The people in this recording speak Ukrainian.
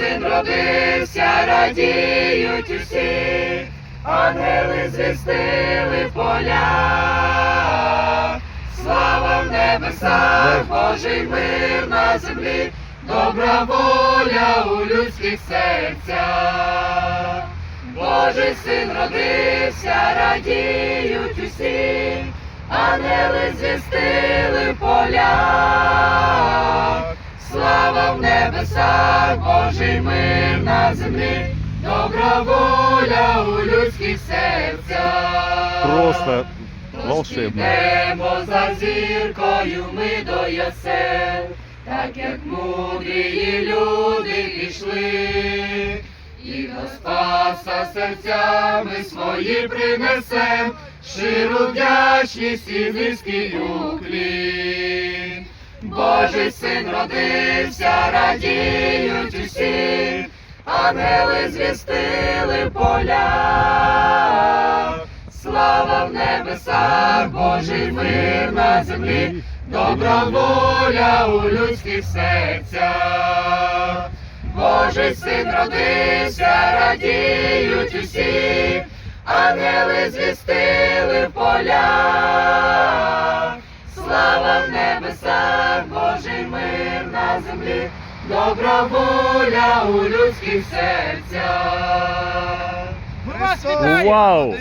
родився, радіють усі, ангели звістили поля. Слава в небесах, Божий мир на землі, добра воля у людських серцях. Божий син родився, радіють усі, ангели звістили Слава в небесах, Божий мир на землі, добра воля у людських серцях. Просто волшебно. Йдемо за зіркою ми до ясел, так як мудрі люди пішли, і до Спаса серцями свої принесем, щиру вдячність і низький уклін. Божий син родився, радіють усі, ангели звістили поля. Слава в небесах, Божий мир на землі, добра воля у людських серцях. Божий син родився, радіють усі, ангели звістили поля. Слава в небесах, землі, добра воля у людських серцях. Вау!